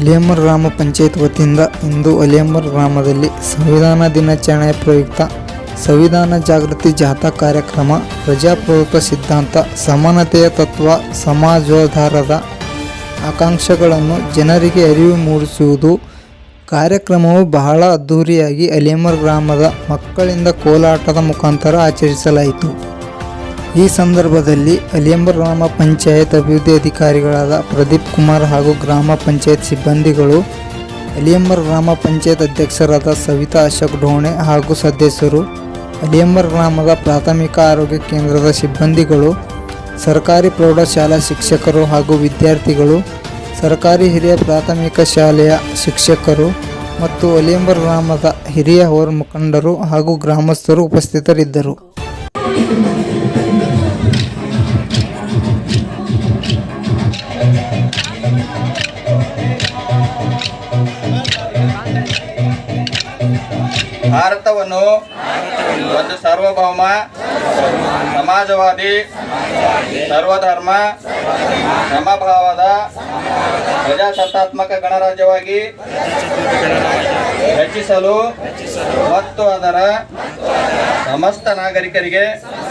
ಅಲಿಯಮ್ಮರ್ ಗ್ರಾಮ ಪಂಚಾಯತ್ ವತಿಯಿಂದ ಇಂದು ಅಲಿಯಮ್ಮರ್ ಗ್ರಾಮದಲ್ಲಿ ಸಂವಿಧಾನ ದಿನಾಚರಣೆ ಪ್ರಯುಕ್ತ ಸಂವಿಧಾನ ಜಾಗೃತಿ ಜಾಥಾ ಕಾರ್ಯಕ್ರಮ, ಪ್ರಜಾಪ್ರಭುತ್ವ ಸಿದ್ಧಾಂತ, ಸಮಾನತೆಯ ತತ್ವ, ಸಮಾಜೋದ್ಧಾರದ ಆಕಾಂಕ್ಷೆಗಳನ್ನು ಜನರಿಗೆ ಅರಿವು ಮೂಡಿಸುವುದು. ಕಾರ್ಯಕ್ರಮವು ಬಹಳ ಅದ್ಧೂರಿಯಾಗಿ ಅಲಿಯಮ್ಮರ್ ಗ್ರಾಮದ ಮಕ್ಕಳಿಂದ ಕೋಲಾಟದ ಮುಖಾಂತರ ಆಚರಿಸಲಾಯಿತು. ಈ ಸಂದರ್ಭದಲ್ಲಿ ಅಲಿಯಂಬರ್ ಗ್ರಾಮ ಪಂಚಾಯತ್ ಅಭಿವೃದ್ಧಿ ಅಧಿಕಾರಿಗಳಾದ ಪ್ರದೀಪ್ ಕುಮಾರ್ ಹಾಗೂ ಗ್ರಾಮ ಪಂಚಾಯತ್ ಸಿಬ್ಬಂದಿಗಳು ಅಲಿಯಂಬರ್ ಗ್ರಾಮ ಪಂಚಾಯತ್ ಅಧ್ಯಕ್ಷರಾದ ಸವಿತಾ ಅಶೋಕ್ ಢೋಣೆ ಹಾಗೂ ಸದಸ್ಯರು ಅಲಿಯಂಬರ್ ಗ್ರಾಮದ ಪ್ರಾಥಮಿಕ ಆರೋಗ್ಯ ಕೇಂದ್ರದ ಸಿಬ್ಬಂದಿಗಳು, ಸರ್ಕಾರಿ ಪ್ರೌಢಶಾಲಾ ಶಿಕ್ಷಕರು ಹಾಗೂ ವಿದ್ಯಾರ್ಥಿಗಳು, ಸರ್ಕಾರಿ ಹಿರಿಯ ಪ್ರಾಥಮಿಕ ಶಾಲೆಯ ಶಿಕ್ಷಕರು ಮತ್ತು ಅಲಿಯಂಬರ್ ಗ್ರಾಮದ ಹಿರಿಯ ಹೋರ್ ಮುಖಂಡರು ಹಾಗೂ ಗ್ರಾಮಸ್ಥರು ಉಪಸ್ಥಿತರಿದ್ದರು. ಭಾರತವನ್ನು ಒಂದು ಸಾರ್ವಭೌಮ ಸಮಾಜವಾದಿ ಸರ್ವಧರ್ಮ ಸಮಭಾವದ ಪ್ರಜಾಸತ್ತಾತ್ಮಕ ಗಣರಾಜ್ಯವಾಗಿ ರಚಿಸಲು ಮತ್ತು ಅದರ ಸಮಸ್ತ ನಾಗರಿಕರಿಗೆ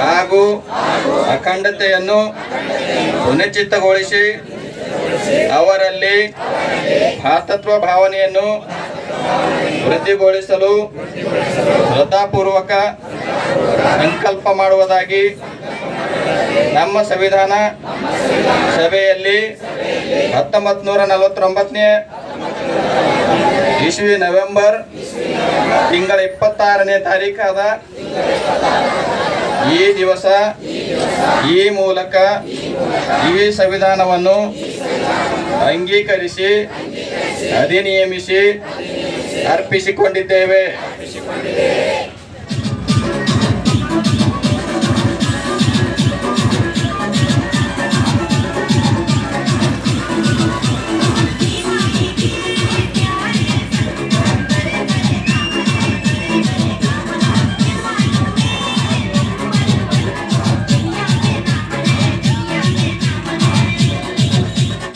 ಹಾಗೂ ಅಖಂಡತೆಯನ್ನು ಸುನಿಶ್ಚಿತಗೊಳಿಸಿ ಅವರಲ್ಲಿ ಭಾತತ್ವ ಭಾವನೆಯನ್ನು ವೃದ್ಧಿಗೊಳಿಸಲು ಶ್ರದ್ಧಾಪೂರ್ವಕ ಸಂಕಲ್ಪ ಮಾಡುವುದಾಗಿ ನಮ್ಮ ಸಂವಿಧಾನ ಸಭೆಯಲ್ಲಿ ಹತ್ತೊಂಬತ್ತು ನೂರ ನಲವತ್ತೊಂಬತ್ತನೇ ಇಸ್ವಿ ನವೆಂಬರ್ ತಿಂಗಳ ಇಪ್ಪತ್ತಾರನೇ ತಾರೀಕಾದ ಈ ದಿವಸ ಈ ಮೂಲಕ ಈ ಸಂವಿಧಾನವನ್ನು ಅಂಗೀಕರಿಸಿ ಅಧಿನಿಯಮಿಸಿ ಅರ್ಪಿಸಿಕೊಂಡಿದ್ದೇವೆ.